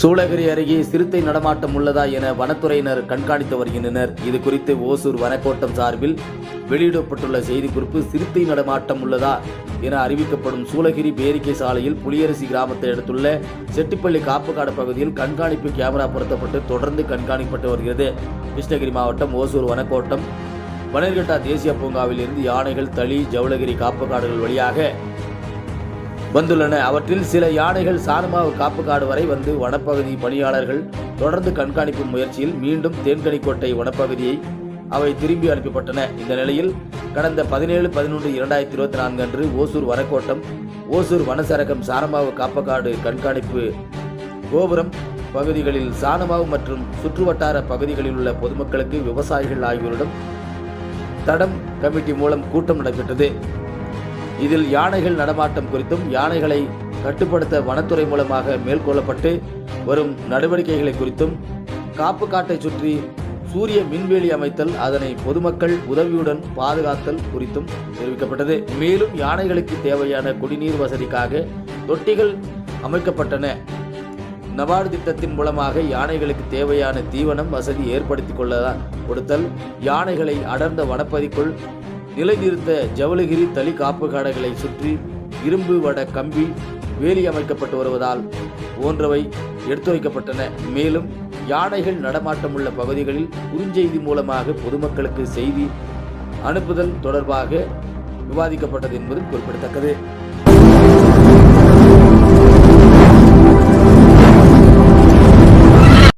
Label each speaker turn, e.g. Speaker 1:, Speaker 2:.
Speaker 1: சூளகிரி அருகே சிறுத்தை நடமாட்டம் உள்ளதா என வனத்துறையினர் கண்காணித்து வருகின்றனர். இது குறித்து ஓசூர் வனக்கோட்டம் சார்பில் வெளியிடப்பட்டுள்ள செய்திக்குறிப்பு சிறுத்தை நடமாட்டம் உள்ளதா என அறிவிக்கப்படும் சூளகிரி பேரிக்கை சாலையில் புலியரசி கிராமத்தை அடுத்துள்ள செட்டிப்பள்ளி காப்புக்காடு பகுதியில் கண்காணிப்பு கேமரா பொருத்தப்பட்டு தொடர்ந்து கண்காணிக்கப்பட்டு வருகிறது. கிருஷ்ணகிரி மாவட்டம் ஓசூர் வனக்கோட்டம். பனர்கட்டா தேசிய பூங்காவில் இருந்து யானைகள் தளி ஜவுளகிரி காப்புக்காடுகள் வழியாக வந்துள்ளன. அவற்றில் சில யானைகள் சானமாவு காப்புக்காடு வரை வந்து வனப்பகுதி பணியாளர்கள் தொடர்ந்து கண்காணிப்பு முயற்சியில் மீண்டும் தேன்கனிக்கோட்டை வனப்பகுதியை அவை திரும்பி அனுப்பப்பட்டன இந்த நிலையில் கடந்த பதினேழு பதினொன்று இரண்டாயிரத்தி இருபத்தி நான்கு அன்று ஓசூர் வனக்கோட்டம் ஓசூர் வனசரகம் சாரமாவு காப்பக்காடு கண்காணிப்பு கோபுரம் பகுதிகளில் சாணமாவு மற்றும் சுற்றுவட்டார பகுதிகளில் உள்ள பொதுமக்களுக்கு விவசாயிகள் ஆகியோரிடம் தடம் கமிட்டி மூலம் கூட்டம் நடைபெற்றது. இதில் யானைகள் நடமாட்டம் குறித்தும் யானைகளை கட்டுப்படுத்த வனத்துறை மூலமாக மேற்கொள்ளப்பட்டு வரும் நடவடிக்கைகளை குறித்தும் காப்பு காட்டை சுற்றி சூரிய மின்வேலி அமைத்தல் அதனை பொதுமக்கள் உதவியுடன் பாதுகாத்தல் குறித்தும் தெரிவிக்கப்பட்டது. மேலும் யானைகளுக்கு தேவையான குடிநீர் வசதிக்காக தொட்டிகள் அமைக்கப்பட்டன. நபார்டு திட்டத்தின் மூலமாக யானைகளுக்கு தேவையான தீவனம் வசதி ஏற்படுத்தி கொள்ளதான் கொடுத்தல் யானைகளை அடர்ந்த வனப்பதிக்குள் நிலைநிறுத்த ஜவுளகிரி தளி காப்பு காடுகளை சுற்றி இரும்பு வட கம்பி வேலி அமைக்கப்பட்டு வருவதால் போன்றவை எடுத்துரைக்கப்பட்டன மேலும் யானைகள் நடமாட்டம் உள்ள பகுதிகளில் குறுஞ்செய்தி மூலமாக பொதுமக்களுக்கு செய்தி அனுப்புதல் தொடர்பாக விவாதிக்கப்பட்டது என்பது குறிப்பிடத்தக்கது.